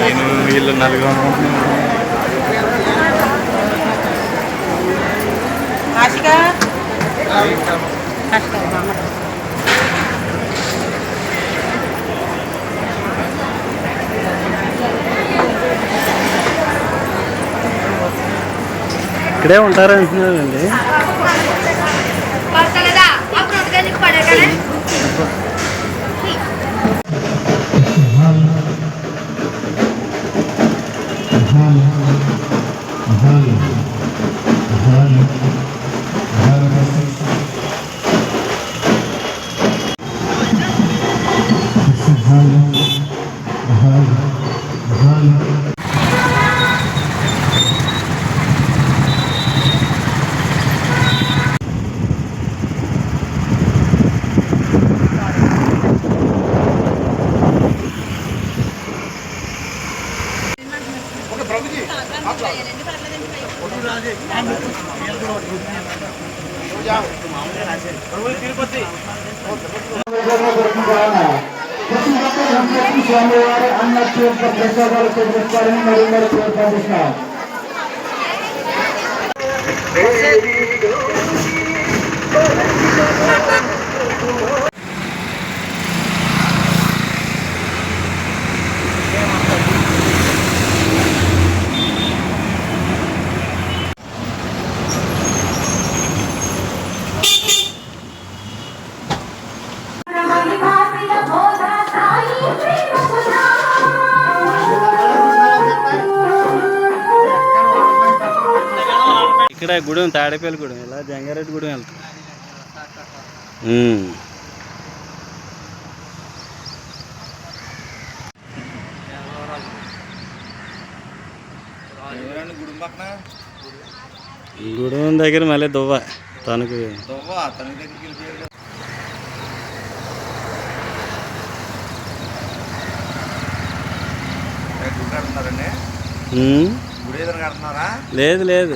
నేను వీళ్ళు నలుగురు. ఇక్కడే ఉంటారంటున్నారండి ভালো ভালো ভালো తిరుపతి ಸಂಸ್ಕೃತಿ ಸ್ವಾಮಿವಾರ ಅನ್ನ ತೀರ್ಥ ಪ್ರಸಾದಾಲು ಕೊಡಿಸ್ತಾರೆ ನರೇಂದ್ರ ತೀರ್ಥ ಕೃಷ್ಣ ఇక్కడ గుడెం తాడేపల్లి గుడెం ఇలా జంగారెడ్డి గుడెం వెళ్తాం. గుడెం దగ్గర మళ్ళీ దువ్వ తనకు. లేదు లేదు.